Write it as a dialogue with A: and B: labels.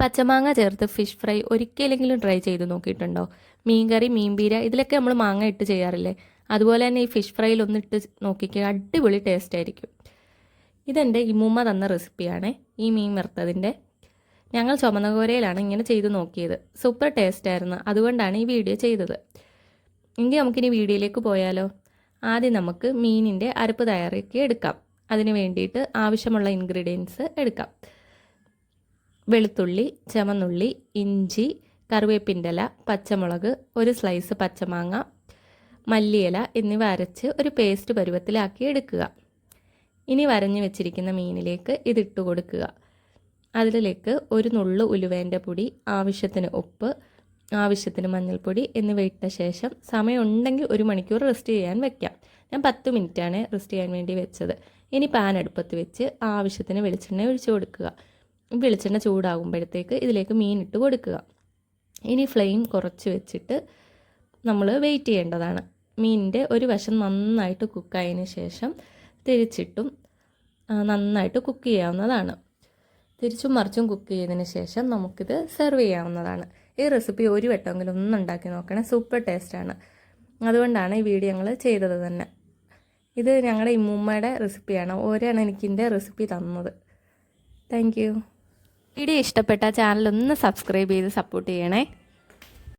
A: പച്ചമാങ്ങ ചേർത്ത് fish fry ഒരിക്കലെങ്കിലും try ചെയ്ത് നോക്കിയിട്ടുണ്ടോ? മീൻകറി മീൻപീര ഇതിലൊക്കെ നമ്മൾ മാങ്ങ ഇട്ട് ചെയ്യാറില്ലേ? അതുപോലെ തന്നെ ഈ ഫിഷ് ഫ്രൈയിൽ ഒന്നിട്ട് നോക്കിക്കുക അടിപൊളി ടേസ്റ്റ് ആയിരിക്കും. ഇതെന്റെ ഇമ്മൂമ്മ തന്ന റെസിപ്പിയാണ് ഈ മീൻ വറുത്തതിന്റെ. ഞങ്ങൾ ചുമന്നകോരയിലാണ് ഇങ്ങനെ ചെയ്ത് നോക്കിയത്. സൂപ്പർ ടേസ്റ്റ് ആയിരുന്നു. അതുകൊണ്ടാണ് ഈ വീഡിയോ ചെയ്തത്. എങ്കിൽ നമുക്കിനി വീഡിയോയിലേക്ക് പോയാലോ? ആദ്യം നമുക്ക് മീനിന്റെ അരപ്പ് തയ്യാറാക്കി എടുക്കാം. അതിന് വേണ്ടിയിട്ട് ആവശ്യമുള്ള ഇൻഗ്രീഡിയൻസ് എടുക്കാം. വെളുത്തുള്ളി ചമന്നുള്ളി ഇഞ്ചി കറിവേപ്പിന്റെ ഇല പച്ചമുളക് ഒരു സ്ലൈസ് പച്ചമാങ്ങ മല്ലിയില എന്നിവ അരച്ച് ഒരു പേസ്റ്റ് പരുവത്തിലാക്കി എടുക്കുക. ഇനി വരഞ്ഞു വെച്ചിരിക്കുന്ന മീനിലേക്ക് ഇതിട്ട് കൊടുക്കുക. അതിലേക്ക് ഒരു നുള്ളു ഉലുവേന്റെ പൊടി ആവശ്യത്തിന് ഉപ്പ് ആവശ്യത്തിന് മഞ്ഞൾപ്പൊടി എന്നിവ ഇട്ട ശേഷം സമയമുണ്ടെങ്കിൽ ഒരു മണിക്കൂർ റെസ്റ്റ് ചെയ്യാൻ വെക്കാം. ഞാൻ പത്ത് മിനിറ്റാണ് റെസ്റ്റ് ചെയ്യാൻ വേണ്ടി വെച്ചത്. ഇനി പാൻ അടുപ്പത്ത് വെച്ച് ആവശ്യത്തിന് വെളിച്ചെണ്ണ ഒഴിച്ചു കൊടുക്കുക. വെളിച്ചെണ്ണ ചൂടാകുമ്പോഴത്തേക്ക് ഇതിലേക്ക് മീൻ ഇട്ട് കൊടുക്കുക. ഇനി ഫ്ലെയിം കുറച്ച് വെച്ചിട്ട് നമ്മൾ വെയിറ്റ് ചെയ്യേണ്ടതാണ്. മീനിന്റെ ഒരു വശം നന്നായിട്ട് കുക്കായതിന് ശേഷം തിരിച്ചിട്ടും നന്നായിട്ട് കുക്ക് ചെയ്യാവുന്നതാണ്. തിരിച്ചും മറിച്ചും കുക്ക് ചെയ്തതിന് ശേഷം നമുക്കിത് സെർവ് ചെയ്യാവുന്നതാണ്. ഈ റെസിപ്പി ഒരു വട്ടമെങ്കിലും ഒന്ന് ഉണ്ടാക്കി നോക്കണേ സൂപ്പർ ടേസ്റ്റാണ് അതുകൊണ്ടാണ് ഈ വീഡിയോ ഞങ്ങൾ ചെയ്തത് തന്നെ. ഇത് ഞങ്ങളുടെ ഇമ്മൂമ്മയുടെ റെസിപ്പിയാണ് ഓരാണ് എനിക്കിന്റെ റെസിപ്പി തന്നത്. താങ്ക് വീഡിയോ ഇഷ്ടപ്പെട്ട ചാനൽ ഒന്ന് സബ്സ്ക്രൈബ് ചെയ്ത് സപ്പോർട്ട് ചെയ്യണേ.